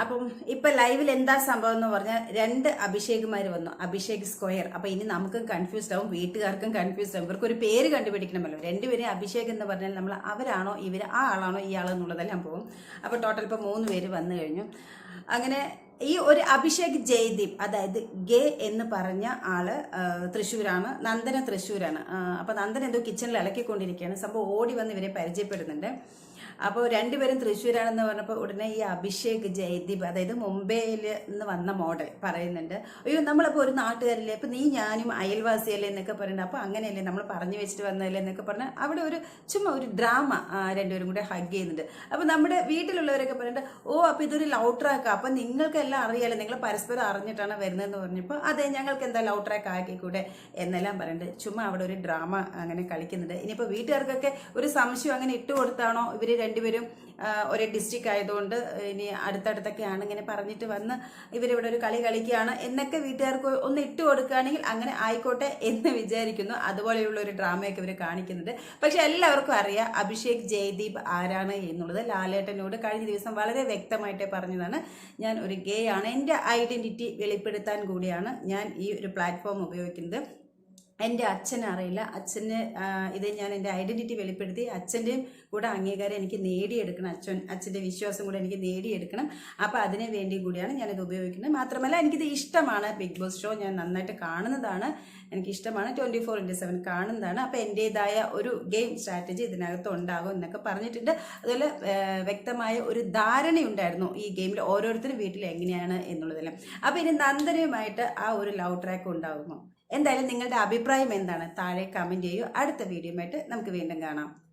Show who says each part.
Speaker 1: അപ്പം ഇപ്പൊ ലൈവിൽ എന്താ സംഭവം എന്ന് പറഞ്ഞാൽ രണ്ട് അഭിഷേകുമാർ വന്നു. അഭിഷേക് സ്ക്വയർ. അപ്പൊ ഇനി നമുക്കും കൺഫ്യൂസ്ഡ് ആവും വീട്ടുകാർക്കും കൺഫ്യൂസ്ഡ് ആവും. ഇവർക്ക് ഒരു പേര് കണ്ടുപിടിക്കണമല്ലോ. രണ്ടുപേരും അഭിഷേക് എന്ന് പറഞ്ഞാൽ നമ്മൾ അവരാണോ ഇവർ ആ ആളാണോ ഈ ആളെന്നുള്ളതെല്ലാം പോകും അപ്പൊ ടോട്ടൽ ഇപ്പൊ മൂന്ന് പേര് വന്നു കഴിഞ്ഞു. അങ്ങനെ ഈ ഒരു അഭിഷേക് ജയ്ദീപ് അതായത് ഗേ എന്ന് പറഞ്ഞ ആൾ തൃശ്ശൂരാണ് നന്ദന തൃശ്ശൂരാണ്. ആ, അപ്പൊ നന്ദന എന്തോ കിച്ചണിൽ ഇളക്കിക്കൊണ്ടിരിക്കുകയാണ്. സംഭവം ഓടി വന്ന് ഇവരെ പരിചയപ്പെടുന്നുണ്ട്. അപ്പോൾ രണ്ടുപേരും തൃശ്ശൂരാണെന്ന് പറഞ്ഞപ്പോൾ ഉടനെ ഈ അഭിഷേക് ജയ്ദീപ് അതായത് മുംബൈയിൽ നിന്ന് വന്ന മോഡൽ പറയുന്നുണ്ട്. അയ്യോ നമ്മളിപ്പോൾ ഒരു നാട്ടുകാരില്ലേ? ഇപ്പം നീ ഞാനും അയൽവാസിയല്ലേ എന്നൊക്കെ പറയുന്നുണ്ട്. അപ്പോൾ അങ്ങനെയല്ലേ നമ്മൾ പറഞ്ഞു വെച്ചിട്ട് വന്നതല്ലേ എന്നൊക്കെ പറഞ്ഞ അവിടെ ഒരു ചുമ്മാ ഒരു ഡ്രാമ രണ്ടുപേരും കൂടെ ഹഗ് ചെയ്യുന്നുണ്ട്. അപ്പോൾ നമ്മുടെ വീട്ടിലുള്ളവരൊക്കെ പറയുന്നുണ്ട് ഓ അപ്പോൾ ഇതൊരു ലവ് അപ്പം അപ്പോൾ നിങ്ങൾക്കെല്ലാം അറിയാലോ നിങ്ങൾ പരസ്പരം അറിഞ്ഞിട്ടാണ് വരുന്നതെന്ന് പറഞ്ഞപ്പോൾ അതെ ഞങ്ങൾക്ക് എന്താ ലവ് ട്രാക്ക് ആക്കിക്കൂടെ? എന്നെല്ലാം പറയുന്നുണ്ട് ചുമ്മാ അവിടെ ഒരു ഡ്രാമ അങ്ങനെ കളിക്കുന്നുണ്ട്. ഇനിയിപ്പോൾ വീട്ടുകാർക്കൊക്കെ ഒരു സംശയം അങ്ങനെ ഇട്ട് കൊടുത്താണോ? ഇവർ രണ്ടുപേരും ഒരേ ഡിസ്ട്രിക്റ്റ് ആയതുകൊണ്ട് ഇനി അടുത്തടുത്തൊക്കെയാണ് ഇങ്ങനെ പറഞ്ഞിട്ട് വന്ന് ഇവരിവിടെ ഒരു കളി കളിക്കുകയാണ് എന്നൊക്കെ വീട്ടുകാർക്ക് ഒന്ന് ഇട്ട് കൊടുക്കുകയാണെങ്കിൽ അങ്ങനെ ആയിക്കോട്ടെ എന്ന് വിചാരിക്കുന്നു. അതുപോലെയുള്ള ഒരു ഡ്രാമയൊക്കെ ഇവർ കാണിക്കുന്നുണ്ട്. പക്ഷെ എല്ലാവർക്കും അറിയാം അഭിഷേക് ജയ്ദീപ് ആരാണ് എന്നുള്ളത്. ലാലേട്ടനോട് കഴിഞ്ഞ ദിവസം വളരെ വ്യക്തമായിട്ട് പറഞ്ഞതാണ്. ഞാൻ ഒരു ആണ് എന്റെ ഐഡന്റിറ്റി വെളിപ്പെടുത്താൻ കൂടിയാണ് ഞാൻ ഈ ഒരു പ്ലാറ്റ്ഫോം ഉപയോഗിക്കുന്നത്. എന്റെ അച്ഛനെ അറിയില്ല. അച്ഛന് ഇത് ഞാൻ എന്റെ ഐഡന്റിറ്റി വെളിപ്പെടുത്തി. അച്ഛന്റെയും കൂടെ അംഗീകാരം എനിക്ക് നേടിയെടുക്കണം. അച്ഛൻ അച്ഛന്റെ വിശ്വാസം കൂടെ എനിക്ക് നേടിയെടുക്കണം. അപ്പോൾ അതിന് വേണ്ടി കൂടിയാണ് ഞാനിത് ഉപയോഗിക്കുന്നത്. മാത്രമല്ല എനിക്കിത് ഇഷ്ടമാണ്. ബിഗ് ബോസ് ഷോ ഞാൻ നന്നായിട്ട് കാണുന്നതാണ്. എനിക്ക് ഇഷ്ടമാണ് ട്വന്റി ഫോർ ഇന്റു സെവൻ കാണുന്നതാണ്. അപ്പോൾ എന്റേതായ ഒരു ഗെയിം സ്ട്രാറ്റജി ഇതിനകത്ത് ഉണ്ടാകും എന്നൊക്കെ പറഞ്ഞിട്ടുണ്ട്. അതുപോലെ വ്യക്തമായ ഒരു ധാരണയുണ്ടായിരുന്നു ഈ ഗെയിമിൽ ഓരോരുത്തരും വീട്ടിൽ എങ്ങനെയാണ് എന്നുള്ളതെല്ലാം. അപ്പോൾ ഇനി നന്ദനയുമായിട്ട് ആ ഒരു ലവ് ട്രാക്ക് ഉണ്ടാകുമോ? എന്തായാലും നിങ്ങളുടെ അഭിപ്രായം എന്താണ്? താഴെ കമന്റ് ചെയ്യൂ. അടുത്ത വീഡിയോ നമുക്ക് വീണ്ടും കാണാം.